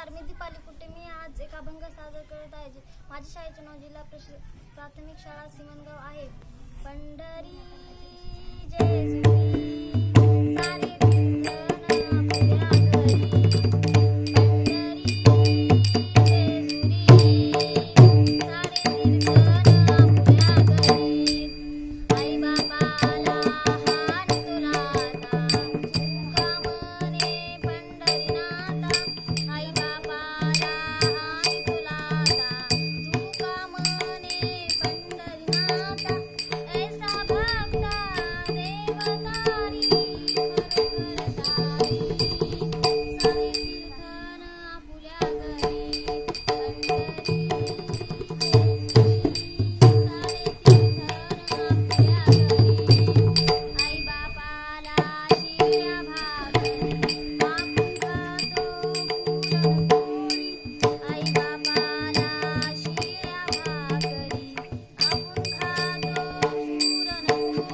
नमस्कार मी दीपाली कुटे. मी आज एक अभंग सादर करत आहे माझ्या शाळेचे नाव जिल्हा परिषद प्राथमिक शाळा सिमनगाव आहे. पंढरी जय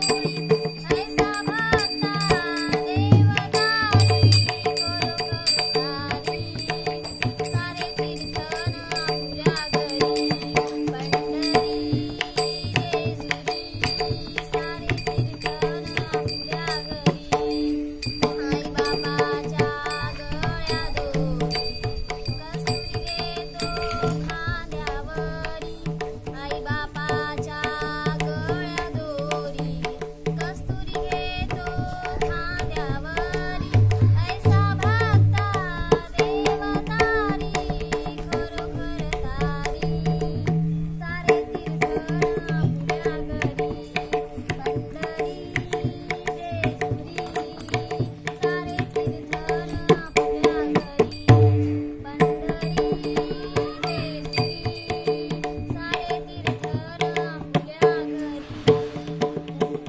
Thank you.